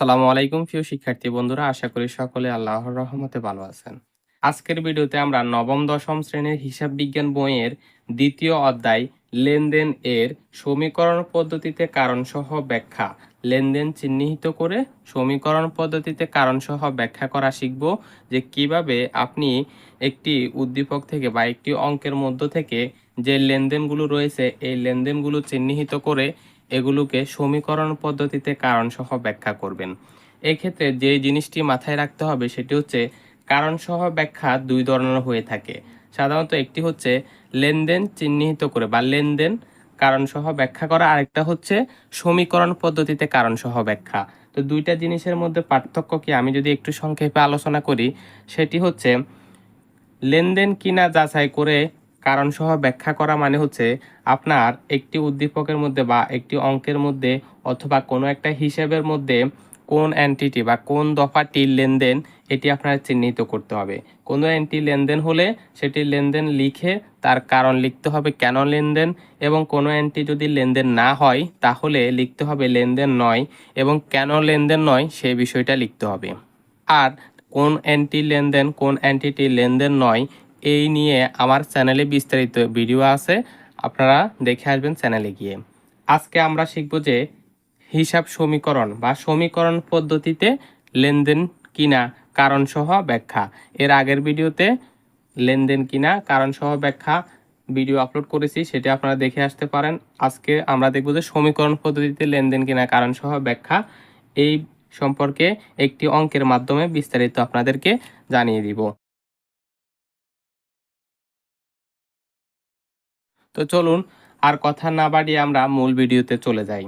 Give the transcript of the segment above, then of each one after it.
আসসালামু আলাইকুম, প্রিয় শিক্ষার্থী বন্ধুরা। আশা করি সকলে আল্লাহর রহমতে ভালো আছেন। আজকের ভিডিওতে আমরা নবম, দশম শ্রেণির হিসাব বিজ্ঞান বইয়ের দ্বিতীয় অধ্যায় লেনদেন এর সমীকরণ পদ্ধতিতে কারণসহ ব্যাখ্যা লেনদেন চিহ্নিত করে সমীকরণ পদ্ধতিতে কারণসহ ব্যাখ্যা করা শিখব যে কীভাবে আপনি একটি উদ্দীপক থেকে বা একটি অঙ্কের মধ্য থেকে যে লেনদেনগুলো রয়েছে, এই লেনদেনগুলো চিহ্নিত করে এগুলোকে সমীকরণ পদ্ধতিতে কারণসহ ব্যাখ্যা করবেন। এক্ষেত্রে যে জিনিসটি মাথায় রাখতে হবে সেটি হচ্ছে কারণসহ ব্যাখ্যা দুই ধরনের হয়ে থাকে। সাধারণত একটি হচ্ছে লেনদেন চিহ্নিত করে বা লেনদেন কারণসহ ব্যাখ্যা করা, আরেকটা হচ্ছে সমীকরণ পদ্ধতিতে কারণসহ ব্যাখ্যা। তো দুইটা জিনিসের মধ্যে পার্থক্য কি আমি যদি একটু সংক্ষেপে আলোচনা করি, সেটি হচ্ছে লেনদেন কিনা যাচাই করে কারণসহ ব্যাখ্যা করা মানে হচ্ছে আপনার একটি উদ্দীপকের মধ্যে বা একটি অঙ্কের মধ্যে অথবা কোনো একটা হিসেবের মধ্যে কোন অ্যান্টিটি বা কোন দফাটির লেনদেন এটি আপনার চিহ্নিত করতে হবে। কোনো অ্যান্টি লেনদেন হলে সেটি লেনদেন লিখে তার কারণ লিখতে হবে কেন লেনদেন এবং কোনো অ্যান্টি যদি লেনদেন না হয় তাহলে লিখতে হবে লেনদেন নয় এবং কেন লেনদেন নয় সেই বিষয়টা লিখতে হবে। আর কোন অ্যান্টি লেনদেন কোন অ্যান্টিটি লেনদেন নয় এই নিয়ে আমার চ্যানেলে বিস্তারিত ভিডিও আছে, আপনারা দেখে আসবেন চ্যানেলে গিয়ে। আজকে আমরা শিখব যে হিসাব সমীকরণ বা সমীকরণ পদ্ধতিতে লেনদেন কিনা কারণসহ ব্যাখ্যা। এর আগের ভিডিওতে লেনদেন কিনা কারণসহ ব্যাখ্যা ভিডিও আপলোড করেছি, সেটা আপনারা দেখে আসতে পারেন। আজকে আমরা দেখব যে সমীকরণ পদ্ধতিতে লেনদেন কিনা কারণসহ ব্যাখ্যা। এই সম্পর্কে একটি অঙ্কের মাধ্যমে বিস্তারিত আপনাদেরকে জানিয়ে দিব। তো চলুন আর কথা না বাড়িয়ে আমরা মূল ভিডিওতে চলে যাই।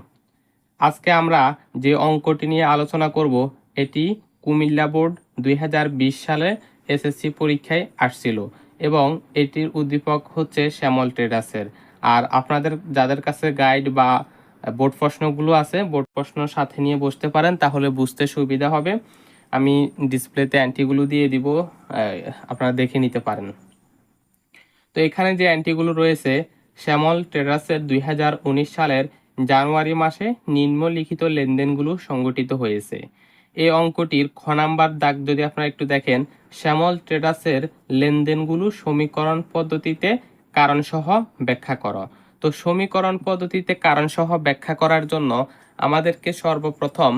আজকে আমরা যে অঙ্কটি নিয়ে আলোচনা করব, এটি কুমিল্লা বোর্ড দুই হাজার বিশ সালে এসএসসি পরীক্ষায় আসছিল এবং এটির উদ্দীপক হচ্ছে শ্যামল ট্রেডার্সের। আর আপনাদের, যাদের কাছে গাইড বা বোর্ড প্রশ্নগুলো আছে, বোর্ড প্রশ্ন সাথে নিয়ে বসতে পারেন, তাহলে বুঝতে সুবিধা হবে। আমি ডিসপ্লেতে অ্যান্টিগুলো দিয়ে দিব আপনারা দেখে নিতে পারেন। তো এখানে যে অ্যান্টিগুলো রয়েছে শ্যামল ট্রেডার্সের দুই সালের জানুয়ারি মাসে নিম্নলিখিত লেনদেনগুলো সংগঠিত হয়েছে। এই অঙ্কটির খ নাম্বার দাগ যদি আপনারা একটু দেখেন, শ্যামল ট্রেডার্সের লেনদেনগুলো সমীকরণ পদ্ধতিতে কারণসহ ব্যাখ্যা করো। তো সমীকরণ পদ্ধতিতে কারণসহ ব্যাখ্যা করার জন্য আমাদেরকে সর্বপ্রথম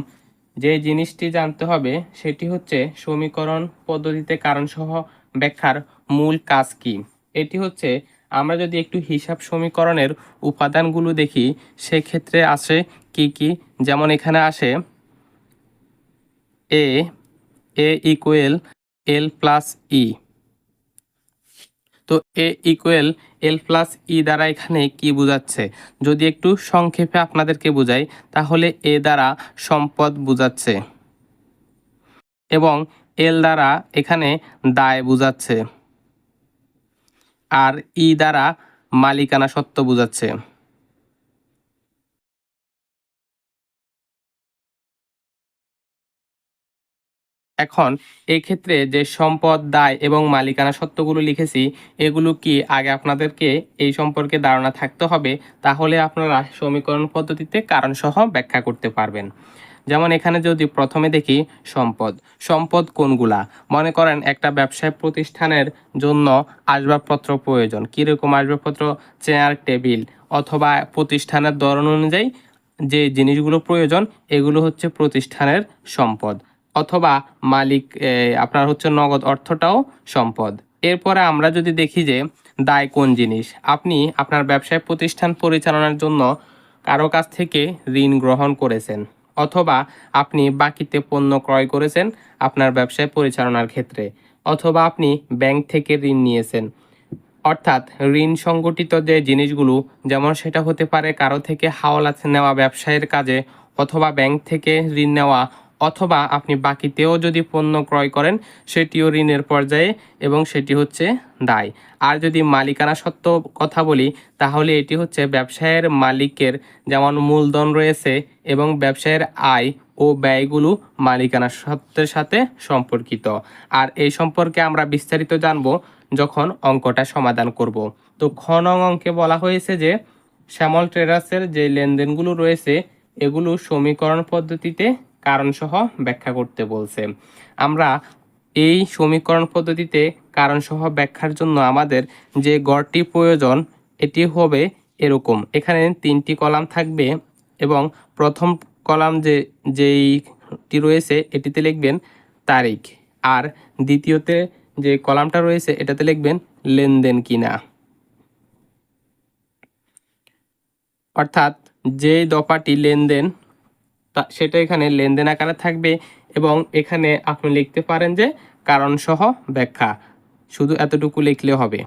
যে জিনিসটি জানতে হবে, সেটি হচ্ছে সমীকরণ পদ্ধতিতে কারণসহ ব্যাখ্যার মূল কাজ কি। এটি হচ্ছে আমরা যদি একটু হিসাব সমীকরণের উপাদানগুলো দেখি, সেক্ষেত্রে আসে কি কি? যেমন এখানে আসে এ এ ইকুয়েল এল প্লাস ই তো এ ইকুয়েল এল প্লাস ই দ্বারা এখানে কি বোঝাচ্ছে? যদি একটু সংক্ষেপে আপনাদেরকে বোঝাই, তাহলে এ দ্বারা সম্পদ বোঝাচ্ছে এবং এল দ্বারা এখানে দায় বোঝাচ্ছে। আর ই দ্বারা মালিকানা সত্ত্ব বোঝাচ্ছে। এখন ক্ষেত্রে যে সম্পদ, দায় এবং মালিকানা সত্ত্বগুলো লিখেছি, এগুলো কি আগে আপনাদেরকে এই সম্পর্কে ধারণা থাকতে হবে? তাহলে আপনারা সমীকরণ পদ্ধতিতে কারণসহ ব্যাখ্যা করতে পারবেন। যেমন এখানে যদি প্রথমে দেখি সম্পদ। সম্পদ কোনগুলা? মনে করেন একটা ব্যবসায় প্রতিষ্ঠানের জন্য আসবাবপত্র প্রয়োজন। কীরকম আসবাবপত্র? চেয়ার, টেবিল অথবা প্রতিষ্ঠানের ধরন অনুযায়ী যে জিনিসগুলো প্রয়োজন, এগুলো হচ্ছে প্রতিষ্ঠানের সম্পদ। অথবা মালিক আপনার হচ্ছে নগদ অর্থটাও সম্পদ। এরপরে আমরা যদি দেখি যে দায় কোন জিনিস? আপনি আপনার ব্যবসায় প্রতিষ্ঠান পরিচালনার জন্য কারও কাছ থেকে ঋণ গ্রহণ করেছেন। অথবা আপনি বাকিতে পণ্য ক্রয় করেছেন আপনার ব্যবসায় পরিচালনার ক্ষেত্রে, অথবা আপনি ব্যাংক থেকে ঋণ নিয়েছেন। অর্থাৎ ঋণ সংগঠিত যে জিনিসগুলো, যেমন সেটা হতে পারে কারও থেকে হাওলা নেওয়া ব্যবসায়ের কাজে, অথবা ব্যাংক থেকে ঋণ নেওয়া অথবা আপনি বাকিতেও যদি পণ্য ক্রয় করেন, সেটিও ঋণের পর্যায়ে এবং সেটি হচ্ছে দায়। আর যদি মালিকানা সত্ত্ব কথা বলি, তাহলে এটি হচ্ছে ব্যবসায়ের মালিকের যেমন মূলধন রয়েছে এবং ব্যবসায়ের আয় ও ব্যয়গুলো মালিকানা সত্ত্বের সাথে সম্পর্কিত। আর এই সম্পর্কে আমরা বিস্তারিত জানব যখন অঙ্কটা সমাধান করব। তো নং অঙ্কে বলা হয়েছে যে, শ্যামল ট্রেডার্সের যে লেনদেনগুলো রয়েছে, এগুলো সমীকরণ পদ্ধতিতে কারণসহ ব্যাখ্যা করতে বলছে। আমরা এই সমীকরণ পদ্ধতিতে কারণসহ ব্যাখ্যার জন্য আমাদের যে গড়টি প্রয়োজন, এটি হবে এরকম। এখানে তিনটি কলাম থাকবে এবং প্রথম কলাম যে, যেইটি রয়েছে, এটিতে লিখবেন তারিখ। আর দ্বিতীয়তে যে কলামটা রয়েছে, এটাতে লিখবেন লেনদেন কিনা। অর্থাৎ যে দফাটি লেনদেন তা- সেটা এখানে লেনদেন আকারে থাকবে এবং এখানে আপনি লিখতে পারেন যে কারণ সহ ব্যাখ্যা। শুধু এতটুকু লিখলে হবে।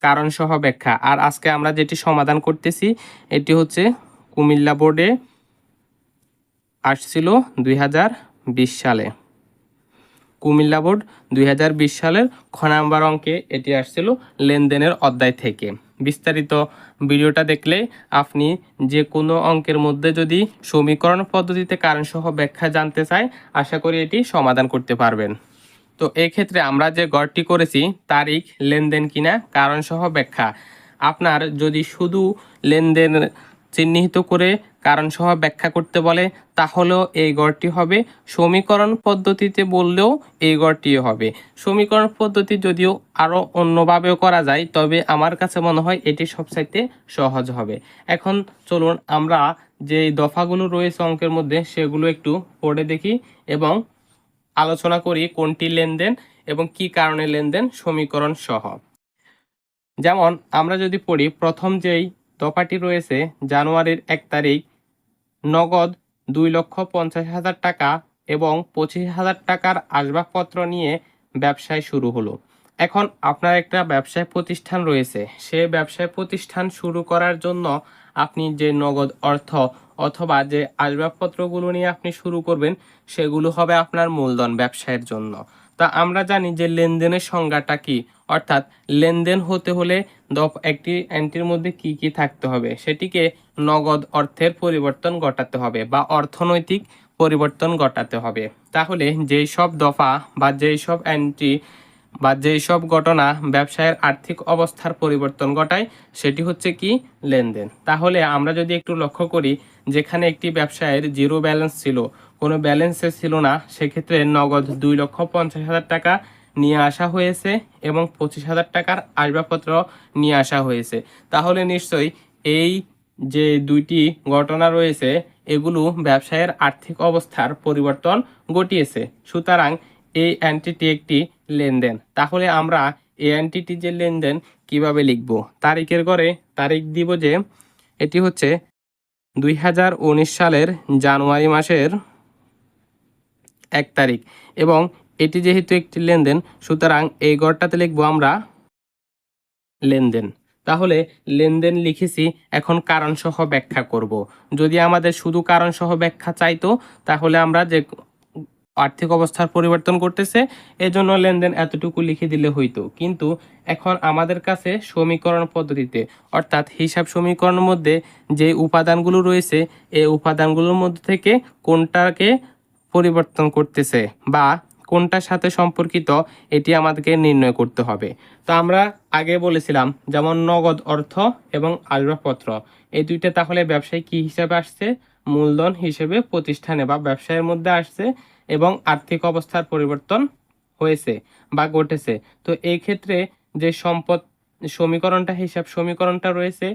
কারণ সহ ব্যাখ্যা। আর আজকে আমরা যেটি সমাধান করতেছি, এটি হচ্ছে কুমিল্লা বোর্ডে আসছিল দুই হাজার বিশ সালে। কুমিল্লা বোর্ড দুই হাজার বিশ সালের খ নাম্বার অঙ্কে এটি আসছিল লেনদেনের অধ্যায় থেকে। বিস্তারিত ভিডিওটা দেখলে আপনি যে কোনো অঙ্কের মধ্যে যদি সমীকরণ পদ্ধতিতে কারণ সহ ব্যাখ্যা জানতে চাই আশা করি এটি সমাধান করতে পারবেন। তো ক্ষেত্রে আমরা যে গড়টি করেছি, তারিখ, লেনদেন কিনা কারণ সহ ব্যাখ্যা। আপনার যদি শুধু লেনদেন চিহ্নিত করে কারণসহ ব্যাখ্যা করতে বলে, তাহলেও এই গড়টি হবে। সমীকরণ পদ্ধতিতে বললেও এই গড়টি হবে। সমীকরণ পদ্ধতি যদিও আরও অন্যভাবেও করা যায়, তবে আমার কাছে মনে হয় এটি সবচাইতে সহজ হবে। এখন চলুন আমরা যে দফাগুলো রয়েছে অঙ্কের মধ্যে, সেগুলো একটু পড়ে দেখি এবং আলোচনা করি কোনটি লেনদেন এবং কি কারণে লেনদেন সমীকরণ সহ যেমন আমরা যদি পড়ি, প্রথম যেই দফাটি রয়েছে জানুয়ারির এক তারিখ। নগদ দুই লক্ষ পঞ্চাশ হাজার টাকা এবং পঁচিশ হাজার টাকার আসবাবপত্র নিয়ে ব্যবসায় শুরু হলো। এখন আপনার একটা ব্যবসায় প্রতিষ্ঠান রয়েছে। সে ব্যবসায় প্রতিষ্ঠান শুরু করার জন্য আপনি যে নগদ অর্থ অথবা যে আসবাবপত্রগুলো নিয়ে আপনি শুরু করবেন, সেগুলো হবে আপনার মূলধন ব্যবসায়ের জন্য। তা আমরা জানি যে লেনদেনের সংজ্ঞাটা কি। অর্থাৎ লেনদেন হতে হলে দফ একটি এন্ট্রির মধ্যে কি কি থাকতে হবে? সেটিকে নগদ অর্থের পরিবর্তন ঘটাতে হবে বা অর্থনৈতিক পরিবর্তন ঘটাতে হবে। তাহলে যেই সব দফা বা যেই সব এন্ট্রি বা যেই সব ঘটনা ব্যবসায়ের আর্থিক অবস্থার পরিবর্তন ঘটায়, সেটি হচ্ছে কি? লেনদেন। তাহলে আমরা যদি একটু লক্ষ্য করি, যেখানে একটি ব্যবসায়ের জিরো ব্যালেন্স ছিল কোনো ব্যালেন্সে ছিল না, সেক্ষেত্রে নগদ দুই লক্ষ পঞ্চাশ হাজার টাকা নিয়ে আসা হয়েছে এবং পঁচিশ হাজার টাকার আসবাবপত্র নিয়ে আসা হয়েছে। তাহলে নিশ্চয়ই এই যে দুইটি ঘটনা রয়েছে, এগুলো ব্যবসায়ের আর্থিক অবস্থার পরিবর্তন ঘটিয়েছে। সুতরাং এই অ্যান্টিটি একটি লেনদেন। তাহলে আমরা এই অ্যান্টিটি যে লেনদেন কীভাবে লিখব? তারিখের ঘরে তারিখ দিব যে, এটি হচ্ছে দুই হাজার উনিশ সালের জানুয়ারি মাসের এক তারিখ। এবং এটি যেহেতু একটি লেনদেন, সুতরাং এই গড়টাতে লিখব আমরা লেনদেন। তাহলে লেনদেন লিখেছি, এখন কারণ সহ ব্যাখ্যা করব। যদি আমাদের শুধু কারণ সহ ব্যাখ্যা চাইতো, তাহলে আমরা যে আর্থিক অবস্থার পরিবর্তন করতেছে, এজন্য লেনদেন এতটুকু লিখে দিলে হইতো। কিন্তু এখন আমাদের কাছে সমীকরণ পদ্ধতিতে, অর্থাৎ হিসাব সমীকরণের মধ্যে যে উপাদানগুলো রয়েছে, এই উপাদানগুলোর মধ্যে থেকে কোনটাকে পরিবর্তন করতেছে বা কোনটার সাথে সম্পর্কিত এটি আমাদেরকে নির্ণয় করতে হবে। তো আমরা আগে বলেছিলাম যেমন নগদ অর্থ এবং আসবাবপত্র। এই দুইটা তাহলে ব্যবসায় কি হিসাবে আসছে? মূলধন হিসেবে প্রতিষ্ঠানে বা ব্যবসায়ের মধ্যে আসছে এবং আর্থিক অবস্থার পরিবর্তন হয়েছে বা ঘটেছে। তো এই ক্ষেত্রে যে সম্পদ সমীকরণটা, হিসাব সমীকরণটা রয়েছে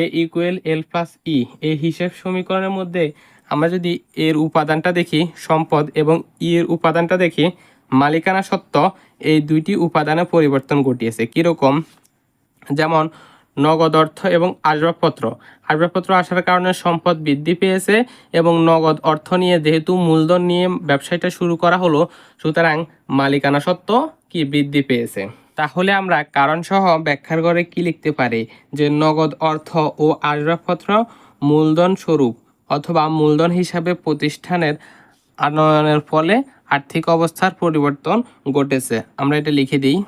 এ ইকুয়েল এল প্লাস ই এই হিসাব সমীকরণের মধ্যে আমরা যদি এর উপাদানটা দেখি, সম্পদ, এবং ই এর উপাদানটা দেখি, মালিকানা সত্ত্ব এই দুইটি উপাদানে পরিবর্তন ঘটিয়েছে। কীরকম? যেমন নগদ অর্থ এবং আসবাবপত্র। আসবাবপত্র আসার কারণে সম্পদ বৃদ্ধি পেয়েছে এবং নগদ অর্থ নিয়ে যেহেতু মূলধন নিয়ে ব্যবসাটা শুরু করা হলো, সুতরাং মালিকানা সত্ত্ব কি বৃদ্ধি পেয়েছে? তাহলে আমরা কারণ সহ ব্যাখ্যার ঘরে কি লিখতে পারি? যে নগদ অর্থ ও আসবাবপত্র মূলধন স্বরূপ। অথবা মূলধন হিসাবে প্রতিষ্ঠানের আনয়নের ফলে আর্থিক অবস্থার পরিবর্তন ঘটেছে। আমরা এটা লিখে দিই।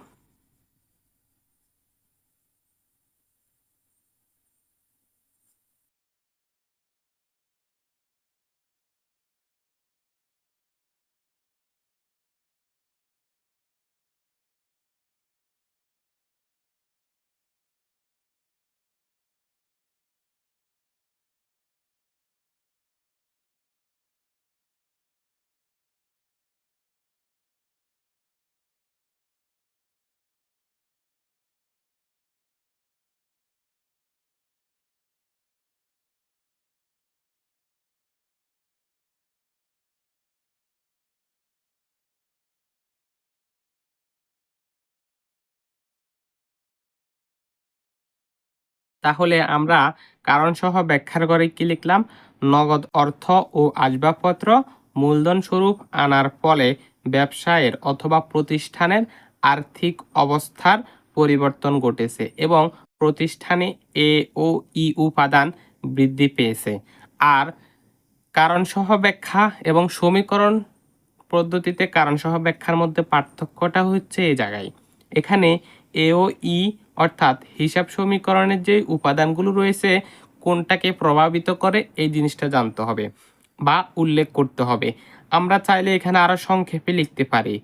তাহলে আমরা কারণ সহ ব্যাখ্যার ঘরে কি লিখলাম? নগদ অর্থ ও আসবাবপত্র মূলধন স্বরূপ আনার ফলে ব্যবসায়ের অথবা প্রতিষ্ঠানের আর্থিক অবস্থার পরিবর্তন ঘটেছে এবং প্রতিষ্ঠানে এ ও ই উপাদান বৃদ্ধি পেয়েছে। আর কারণ সহ ব্যাখ্যা এবং সমীকরণ পদ্ধতিতে কারণ সহ ব্যাখ্যার মধ্যে পার্থক্যটা হচ্ছে এই জায়গায়। এখানে এ ও ই অর্থাৎ হিসাব সমীকরণের যে উপাদানগুলো রয়েছে, কোনটাকে প্রভাবিত করে এই জিনিসটা জানতে হবে বা উল্লেখ করতে হবে। আমরা চাইলে এখানে আরও সংক্ষেপে লিখতে পারি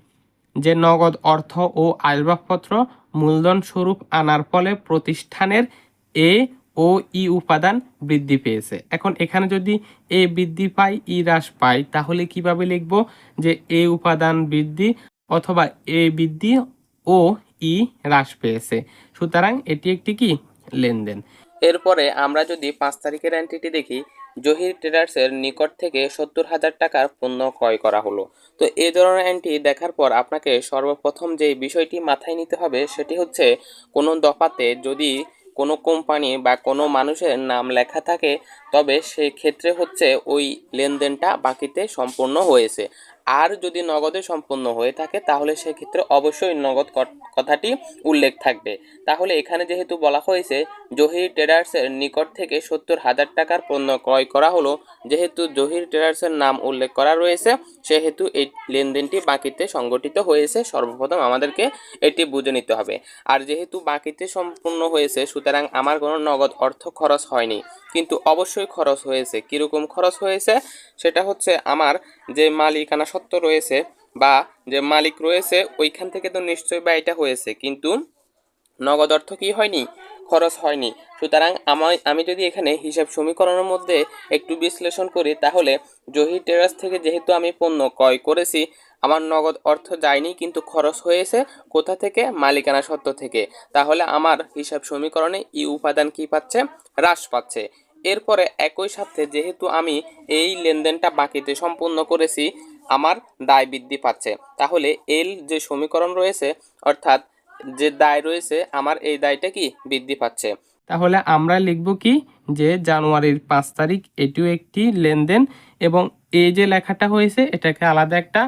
যে, নগদ অর্থ ও আসবাবপত্র মূলধন স্বরূপ আনার ফলে প্রতিষ্ঠানের এ ও ই উপাদান বৃদ্ধি পেয়েছে। এখন এখানে যদি এ বৃদ্ধি পায়, ই হ্রাস পায়, তাহলে কীভাবে লিখব যে এ উপাদান বৃদ্ধি অথবা এ বৃদ্ধি ও ই হ্রাস পেয়েছে? সুতরাং এটি একটি কি? লেনদেন। এরপরে আমরা যদি পাঁচ তারিখের এন্ট্রিটি দেখি জহির ট্রেডার্সের নিকট থেকে সত্তর হাজার টাকার পণ্য ক্রয় করা হলো। তো এই ধরনের এন্ট্রি দেখার পর আপনাকে সর্বপ্রথম যে বিষয়টি মাথায় নিতে হবে, সেটি হচ্ছে কোনো দফাতে যদি কোনো কোম্পানি বা কোনো মানুষের নাম লেখা থাকে, তবে সেই ক্ষেত্রে হচ্ছে ওই লেনদেনটা বাকিতে সম্পূর্ণ হয়েছে। আর যদি নগদে সম্পূর্ণ হয়ে থাকে, তাহলে সেক্ষেত্রে অবশ্যই নগদ কথাটি উল্লেখ থাকবে। তাহলে এখানে যেহেতু বলা হয়েছে, জহির ট্রেডার্সের নিকট থেকে সত্তর হাজার টাকার পণ্য ক্রয় করা হলো, যেহেতু জহির ট্রেডার্সের নাম উল্লেখ করা রয়েছে, সেহেতু এই লেনদেনটি বাকিতে সংগঠিত হয়েছে। সর্বপ্রথম আমাদেরকে এটি বুঝে নিতে হবে। আর যেহেতু বাকিতে সম্পূর্ণ হয়েছে, সুতরাং আমার কোনো নগদ অর্থ খরচ হয়নি, কিন্তু অবশ্যই খরচ হয়েছে। কীরকম খরচ হয়েছে? সেটা হচ্ছে আমার যে মালিকানা সত্ত্ব রয়েছে বা যে মালিক রয়েছে, ওইখান থেকে তো নিশ্চয়ই ব্যয়টা হয়েছে। কিন্তু নগদ অর্থ কি হয়নি? খরচ হয়নি। সুতরাং আমার আমি যদি এখানে হিসাব সমীকরণের মধ্যে একটু বিশ্লেষণ করি, তাহলে জহি টেরাস থেকে যেহেতু আমি পণ্য ক্রয় করেছি, আমার নগদ অর্থ যায়নি, কিন্তু খরচ হয়েছে কোথা থেকে? মালিকানা সত্ত্ব থেকে। তাহলে আমার হিসাব সমীকরণে ই উপাদান কি পাচ্ছে? হ্রাস পাচ্ছে। এরপরে একই সাথে যেহেতু আমি এই লেনদেনটা বাকিতে সম্পূর্ণ করেছি, আমার দায় বৃদ্ধি পাচ্ছে। তাহলে এল যে সমীকরণ রয়েছে, অর্থাৎ যে দায় রয়েছে, আমার এই দায়টা কি বৃদ্ধি পাচ্ছে? তাহলে আমরা লিখব কি যে জানুয়ারির পাঁচ তারিখ এটিও একটি লেনদেন এবং এই যে লেখাটা হয়েছে, এটাকে আলাদা একটা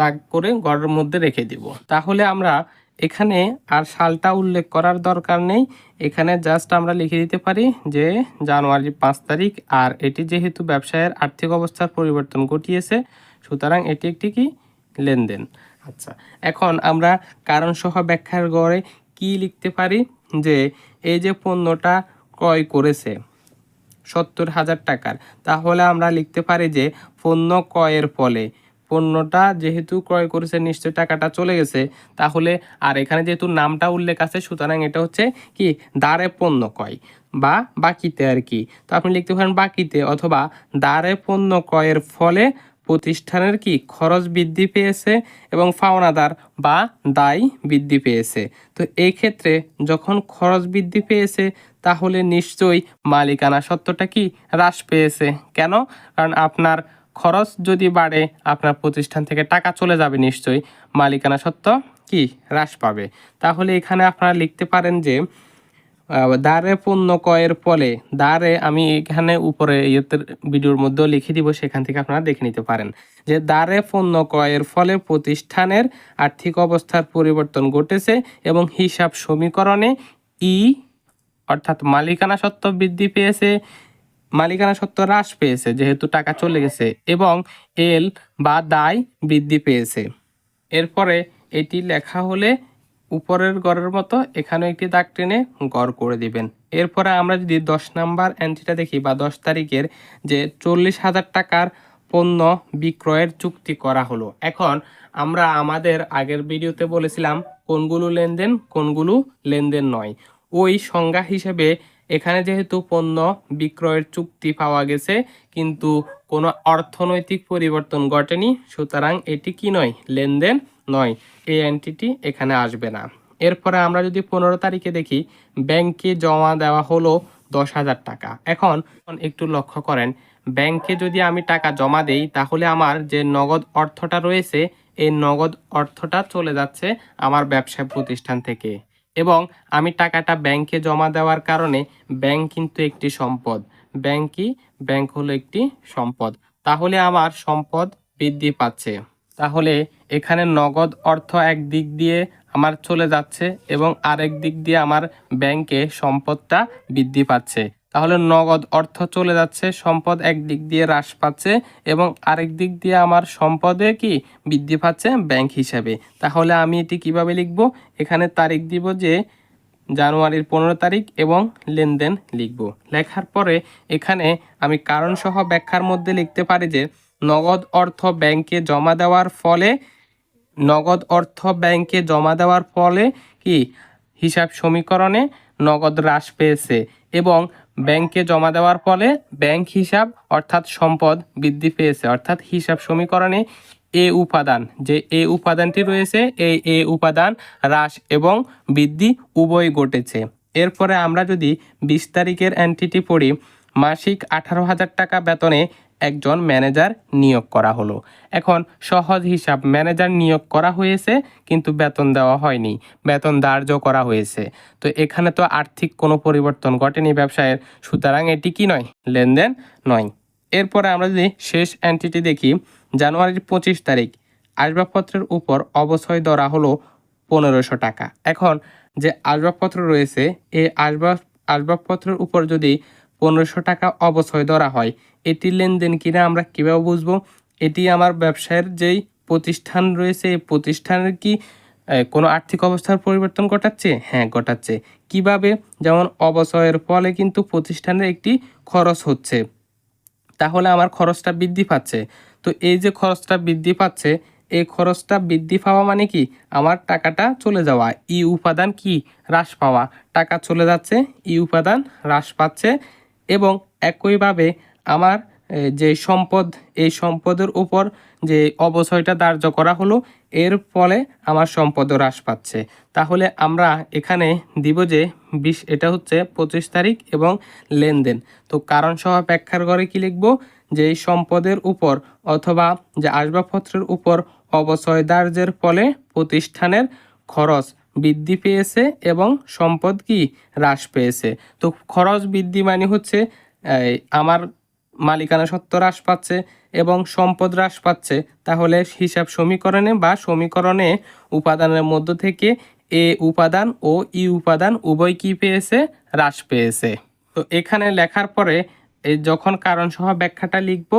দাগ করে ঘরের মধ্যে রেখে দিব। তাহলে আমরা এখানে আর সালটা উল্লেখ করার দরকার নেই। এখানে জাস্ট আমরা লিখে দিতে পারি যে, জানুয়ারি পাঁচ তারিখ, আর এটি যেহেতু ব্যবসায়ের আর্থিক অবস্থার পরিবর্তন ঘটিয়েছে, সুতরাং এটি একটি কি? লেনদেন। আচ্ছা এখন আমরা কারণ সহ ব্যাখ্যার গড়ে কি লিখতে পারি? যে, এই যে পণ্যটা ক্রয় করেছে, সত্তর হাজার টাকার, তাহলে আমরা লিখতে পারি যে, পণ্য ক্রয়ের ফলে পণ্যটা যেহেতু ক্রয় করেছে, নিশ্চয় টাকাটা চলে গেছে, তাহলে আর এখানে যেহেতু নামটা উল্লেখ আছে, সুতরাং এটা হচ্ছে কি? দাঁড়ে পণ্য ক্রয় বা বাকিতে আর কি। তো আপনি লিখতে পারেন বাকিতে অথবা দাঁড়ে পণ্য ক্রয়ের ফলে প্রতিষ্ঠানের কি? খরচ বৃদ্ধি পেয়েছে এবং ফাওনাদার বা দায় বৃদ্ধি পেয়েছে। তো এই ক্ষেত্রে যখন খরচ বৃদ্ধি পেয়েছে, তাহলে নিশ্চয়ই মালিকানা সত্ত্বটা কি? হ্রাস পেয়েছে। কেন? কারণ আপনার খরচ যদি বাড়ে, আপনার প্রতিষ্ঠান থেকে টাকা চলে যাবে নিশ্চয়ই। মালিকানা সত্ত্ব কি হ্রাস পাবে। তাহলে এখানে আপনারা লিখতে পারেন যে দ্বারে পণ্য ক্রয়ের ফলে, দ্বারে আমি এখানে উপরে ইয়েতে ভিডিওর মধ্যেও লিখে দিব, সেখান থেকে আপনারা দেখে নিতে পারেন যে, দ্বারে পণ্য ক্রয়ের ফলে প্রতিষ্ঠানের আর্থিক অবস্থার পরিবর্তন ঘটেছে এবং হিসাব সমীকরণে ই অর্থাৎ মালিকানা সত্ত্ব বৃদ্ধি পেয়েছে। মালিকানা সত্ত্ব হ্রাস পেয়েছে, যেহেতু টাকা চলে গেছে এবং এল বা দায় বৃদ্ধি পেয়েছে। এরপরে এটি লেখা হলে উপরের গড়ের মতো এখানেও একটি দাগ টেনে গড় করে দিবেন। এরপরে আমরা যদি দশ নাম্বার এন্ট্রিটা দেখি বা দশ তারিখের যে চল্লিশ হাজার টাকার পণ্য বিক্রয়ের চুক্তি করা হলো। এখন আমরা আমাদের আগের ভিডিওতে বলেছিলাম কোনগুলো লেনদেন কোনগুলো লেনদেন নয়। ওই সংজ্ঞা হিসেবে এখানে যেহেতু পণ্য বিক্রয়ের চুক্তি পাওয়া গেছে, কিন্তু কোনো অর্থনৈতিক পরিবর্তন ঘটেনি, সুতরাং এটি কি নয়, লেনদেন নয়, এই এন্টিটি এখানে আসবে না। এরপরে আমরা যদি পনেরো তারিখে দেখি, ব্যাংকে জমা দেওয়া হলো দশ হাজার টাকা। এখন একটু লক্ষ্য করেন, ব্যাংকে যদি আমি টাকা জমা দেই, তাহলে আমার যে নগদ অর্থটা রয়েছে, এই নগদ অর্থটা চলে যাচ্ছে আমার ব্যবসা প্রতিষ্ঠান থেকে। এবং আমি টাকাটা ব্যাংকে জমা দেওয়ার কারণে ব্যাংক কিন্তু একটি সম্পদ। ব্যাংকই ব্যাংক হলো একটি সম্পদ। তাহলে আমার সম্পদ বৃদ্ধি পাচ্ছে। তাহলে এখানে নগদ অর্থ এক দিক দিয়ে আমার চলে যাচ্ছে এবং আরেক দিক দিয়ে আমার ব্যাংকে সম্পদটা বৃদ্ধি পাচ্ছে। তাহলে নগদ অর্থ চলে যাচ্ছে, সম্পদ এক দিক দিয়ে হ্রাস পাচ্ছে এবং আরেক দিক দিয়ে আমার সম্পদে কি বৃদ্ধি পাচ্ছে? ব্যাংক হিসাবে। তাহলে আমি এটি কীভাবে লিখব? এখানে তারিখ দিব যে জানুয়ারির পনেরো তারিখ এবং লেনদেন লিখব। লেখার পরে এখানে আমি কারণসহ ব্যাখ্যার মধ্যে লিখতে পারি যে নগদ অর্থ ব্যাংকে জমা দেওয়ার ফলে, নগদ অর্থ ব্যাংকে জমা দেওয়ার ফলে কি? হিসাব সমীকরণে নগদ হ্রাস পেয়েছে এবং ব্যাংকে জমা দেওয়ার ফলে ব্যাংক হিসাব, অর্থাৎ সম্পদ বৃদ্ধি পেয়েছে। অর্থাৎ হিসাব সমীকরণে এ উপাদান, যে এ উপাদানটি রয়েছে, এই এ উপাদান হ্রাস এবং বৃদ্ধি উভয় ঘটেছে। এরপরে আমরা যদি বিশ তারিখের অ্যান্টিটি পড়ি, মাসিক আঠারো হাজার টাকা বেতনে একজন ম্যানেজার নিয়োগ করা হলো। এখন সহজ হিসাব, ম্যানেজার নিয়োগ করা হয়েছে, কিন্তু বেতন দেওয়া হয়নি। বেতন ধার্য করা হয়েছে। তো এখানে তো আর্থিক কোনো পরিবর্তন ঘটেনি ব্যবসায়ের। সুতরাং এটি কি নয়? লেনদেন নয়। এরপরে আমরা যদি শেষ অ্যান্টিটি দেখি, জানুয়ারির পঁচিশ তারিখ। আসবাবপত্রের উপর অবশ্যই ধরা হলো পনেরোশো টাকা। এখন যে আসবাবপত্র রয়েছে, এই আসবাব, আসবাবপত্রের উপর যদি পনেরোশো টাকা অবশ্যই ধরা হয়। এটি লেনদেন কিনা আমরা কীভাবে বুঝব? এটি আমার ব্যবসায়ের যেই প্রতিষ্ঠান রয়েছে, এই প্রতিষ্ঠানের কি কোনো আর্থিক অবস্থার পরিবর্তন ঘটাচ্ছে? হ্যাঁ ঘটাচ্ছে। কীভাবে? যেমন অবসয়ের ফলে কিন্তু প্রতিষ্ঠানের একটি খরচ হচ্ছে। তাহলে আমার খরচটা বৃদ্ধি পাচ্ছে। তো এই যে খরচটা বৃদ্ধি পাচ্ছে, এই খরচটা বৃদ্ধি পাওয়া মানে কি? আমার টাকাটা চলে যাওয়া। ই উপাদান কি? হ্রাস পাওয়া। টাকা চলে যাচ্ছে, ই উপাদান হ্রাস পাচ্ছে। এবং একইভাবে আমার যে সম্পদ, এই সম্পদের উপর যে অবচয়টা ধার্য করা হলো, এর ফলে আমার সম্পদ হ্রাস পাচ্ছে। তাহলে আমরা এখানে দিব যে বিশ, এটা হচ্ছে পঁচিশ তারিখ এবং লেনদেন। তো কারণ সহ ব্যাখ্যার ঘরে কি লিখব? যে সম্পদের উপর অথবা যে আসবাবপত্রের উপর অবচয় ধার্যের ফলে প্রতিষ্ঠানের খরচ বৃদ্ধি পেয়েছে এবং সম্পদ কি? হ্রাস পেয়েছে। তো খরচ বৃদ্ধি মানে হচ্ছে আমার মালিকানা সত্ত্ব হ্রাস পাচ্ছে এবং সম্পদ হ্রাস পাচ্ছে। তাহলে হিসাব সমীকরণে বা সমীকরণে উপাদানের মধ্য থেকে এ উপাদান ও ই উপাদান উভয় কি পেয়েছে? হ্রাস পেয়েছে। তো এখানে লেখার পরে যখন কারণ সহ ব্যাখ্যাটা লিখব,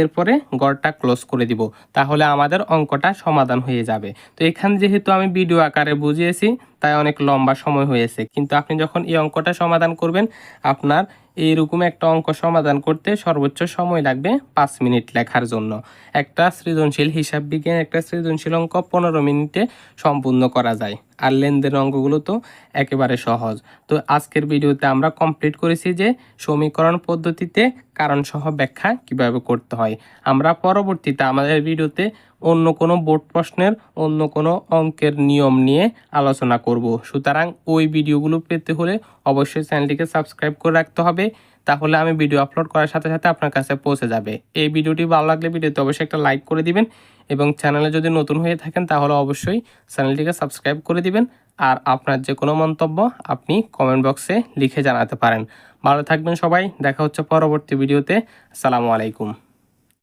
এরপরে গড়টা ক্লোজ করে দিব। তাহলে আমাদের অঙ্কটা সমাধান হয়ে যাবে। তো এখানে যেহেতু আমি ভিডিও আকারে বুঝিয়েছি, তাই অনেক লম্বা সময় হয়েছে। কিন্তু আপনি যখন এই অঙ্কটা সমাধান করবেন, আপনার এইরকম একটা অঙ্ক সমাধান করতে সর্বোচ্চ সময় লাগবে পাঁচ মিনিট লেখার জন্য। একটা সৃজনশীল হিসাব বিজ্ঞান, একটা সৃজনশীল অঙ্ক পনেরো মিনিটে সম্পূর্ণ করা যায়। আর লেনদেন অঙ্কগুলো তো একেবারে সহজ। তো আজকের ভিডিওতে আমরা কমপ্লিট করেছি যে সমীকরণ পদ্ধতিতে কারণসহ ব্যাখ্যা কীভাবে করতে হয়। আমরা পরবর্তীতে আমাদের ভিডিওতে অন্য কোনো বোর্ড প্রশ্নের অন্য কোনো অঙ্কের নিয়ম নিয়ে আলোচনা করব। সুতরাং ওই ভিডিওগুলো পেতে হলে অবশ্যই চ্যানেলটিকে সাবস্ক্রাইব করে রাখতে হবে। তাহলে আমি ভিডিও আপলোড করার সাথে সাথে আপনার কাছে পৌঁছে যাবে। এই ভিডিওটি ভালো লাগলে ভিডিওতে অবশ্যই একটা লাইক করে দিবেন এবং চ্যানেলে যদি নতুন হয়ে থাকেন তাহলে অবশ্যই চ্যানেলটিকে সাবস্ক্রাইব করে দিবেন। আর আপনার যে কোনো মন্তব্য আপনি কমেন্ট বক্সে লিখে জানাতে পারেন। ভালো থাকবেন সবাই দেখা হচ্ছে পরবর্তী ভিডিওতে। সালামু আলাইকুম।